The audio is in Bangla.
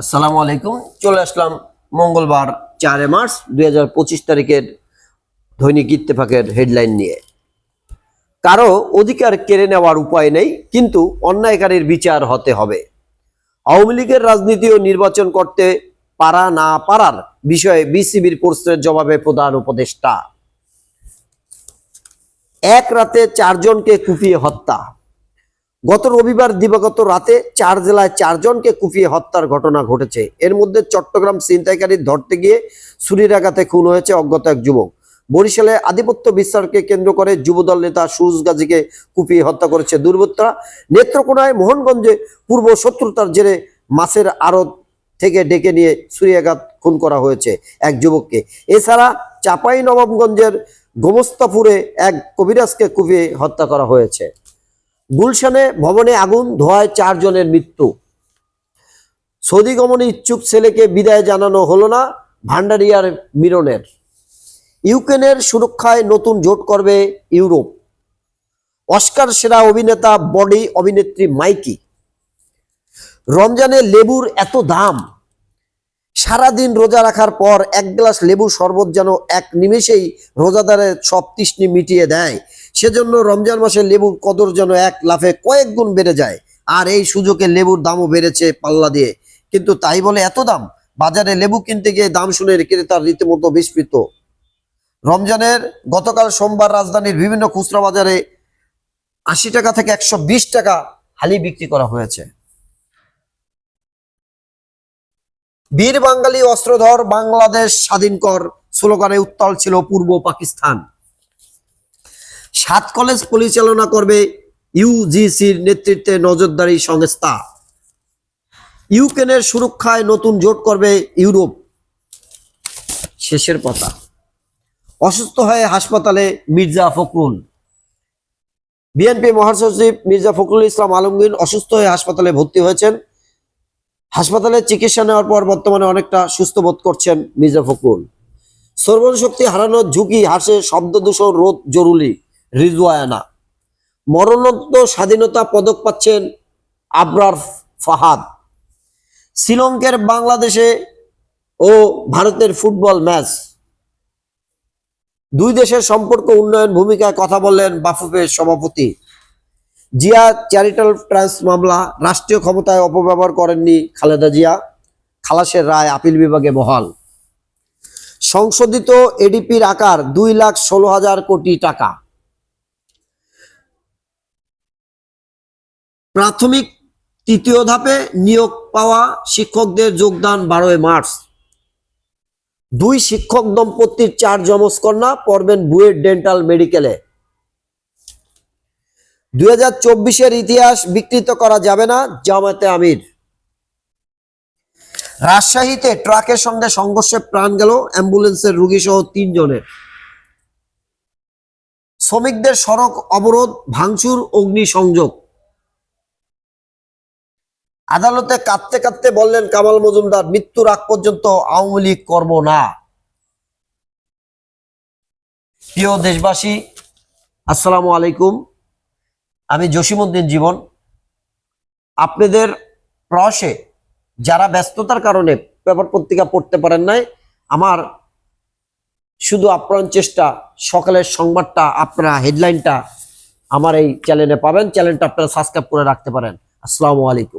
আসসালামু আলাইকুম। চলে আসলাম মঙ্গলবার চারে মার্চ দুই হাজার পঁচিশ তারিখের দৈনিক ইত্তেফাকের হেডলাইন নিয়ে। কারও অধিকার কেড়ে নেওয়ার উপায় নেই, কিন্তু অন্যায়কারীর বিচার হতে হবে। আওয়ামী লীগের রাজনীতি ও নির্বাচন করতে পারা না পারার বিষয়ে বিসিবির প্রশ্নের জবাবে প্রধান উপদেষ্টা। এক রাতে চারজনকে কুপিয়ে হত্যা। গত রবিবার দিবাগত রাতে চার জেলায় চারজনকে কুপিয়ে হত্যার ঘটনা ঘটেছে। এর মধ্যে চট্টগ্রাম ছিনতাইকারী ধরতে গিয়ে ছুরিরাঘাতে খুন হয়েছে অজ্ঞাত এক যুবক। বরিশালে আধিপত্য বিস্তারকে কেন্দ্র করে যুবদল নেতা সুজ গাজীকে কুপিয়ে হত্যা করেছে দুর্বৃত্তরা। নেত্রকোনায় মোহনগঞ্জে পূর্ব শত্রুতার জেরে মাছের আড়ত থেকে ডেকে নিয়ে ছুরিয়াঘাত খুন করা হয়েছে এক যুবককে। এছাড়া চাপাই নবাবগঞ্জের গোমস্তাপুরে এক কবিরাজকে কুপিয়ে হত্যা করা হয়েছে। গুলশানে ভবনে আগুন, ধোয়ায় চারজনের মৃত্যু। সৌদি গমনে ইচ্ছুক ছেলেকে বিদায় জানানো হলো না ভান্ডারিয়ার মিরনের। ইউক্রেনের সুরক্ষায় নতুন জোট করবে ইউরোপ। অস্কার সেরা অভিনেতা, বডি অভিনেত্রী মাইকি। রমজানে লেবুর এত দাম। সারাদিন রোজা রাখার পর এক গ্লাস লেবু শরবত যেন এক নিমেষেই রোজাদারের সব তৃষ্ণি মিটিয়ে দেয়। সেজন্য রমজান মাসে লেবুর কদর যেন এক লাফে কয়েক গুণ বেড়ে যায়। আর এই সুযোগে লেবুর দামও বেড়েছে পাল্লা দিয়ে। কিন্তু তাই বলে এত দাম? বাজারে লেবু কিনতে গিয়ে দাম শুনে ক্রেতার রীতিমতো বিস্মিত। রমজানের গতকাল সোমবার রাজধানীর বিভিন্ন খুচরা বাজারে আশি টাকা থেকে একশো বিশ টাকা হালি বিক্রি করা হয়েছে। বীর বাঙালি অস্ত্রধর বাংলাদেশ স্বাধীন কর স্লোগানে উত্তাল ছিল পূর্ব পাকিস্তান। সাত কলেজ পরিচালনা করবে ইউজিসির নেতৃত্বে নজরদারি সংস্থা। ইউক্রেনের সুরক্ষায় নতুন জোট করবে ইউরোপ। শেষের কথা অসুস্থ হয়ে হাসপাতালে মির্জা ফখরুল। বিএনপি মহাসচিব মির্জা ফখরুল ইসলাম আলমগীর অসুস্থ হয়ে হাসপাতালে ভর্তি হয়েছেন। হাসপাতালে চিকিৎসা নেওয়ার পর বর্তমানে অনেকটা সুস্থ বোধ করছেন মির্জা ফখরুল। শ্রবণ শক্তি হারানোর ঝুঁকি, হাসে, শব্দ দূষণ, রোধ জরুরি। রিজওয়ানা। মরণোত্তর স্বাধীনতা পদক পাচ্ছেন আবরার ফাহাদ। শ্রীলঙ্কার বাংলাদেশে ও ভারতের ফুটবল ম্যাচ। দুই দেশের সম্পর্ক উন্নয়ন ভূমিকায় কথা বললেন বাফুফের সভাপতি। জিয়া চ্যারিটাল ট্রান্স মামলা রাষ্ট্রীয় ক্ষমতায় অপব্যবহার করেননি খালেদা জিয়া। খালাসের রায় আপিল বিভাগে বহাল। সংশোধিত এডিপির আকার দুই লাখ ষোলো হাজার কোটি টাকা। প্রাথমিক তৃতীয় ধাপে নিয়োগ পাওয়া শিক্ষকদের যোগদান বারোই মার্চ। দুই শিক্ষক দম্পতির চার যমজ কন্যা পড়বেন বুয়েট ডেন্টাল মেডিকেলে। দুই হাজার চব্বিশের ইতিহাস বিকৃত করা যাবে না জামাতে আমির। রাজশাহীতে ট্রাকের সঙ্গে সংঘর্ষে প্রাণ গেল অ্যাম্বুলেন্সের রুগী সহ তিনজনের। শ্রমিকদের সড়ক অবরোধ, ভাঙচুর অগ্নি সংযোগ আদালতে কাঁদতে কাঁদতে বললেন কামাল মজুমদার, মৃত্যুর আগ পর্যন্ত আওয়ামী লীগ করব না। প্রিয় দেশবাসী, আসসালামু আলাইকুম। আমি জসিমউদ্দিন জীবন। আপনাদের প্রয়াসে যারা ব্যস্ততার কারণে পেপার পত্রিকা পড়তে পারেন নাই, আমার শুধু আপ্রাণ চেষ্টা, সকালের সংবাদটা, আপনারা হেডলাইনটা আমার এই চ্যানেলে পাবেন। চ্যানেলটা আপনারা সাবস্ক্রাইব করে রাখতে পারেন। আসসালামু আলাইকুম।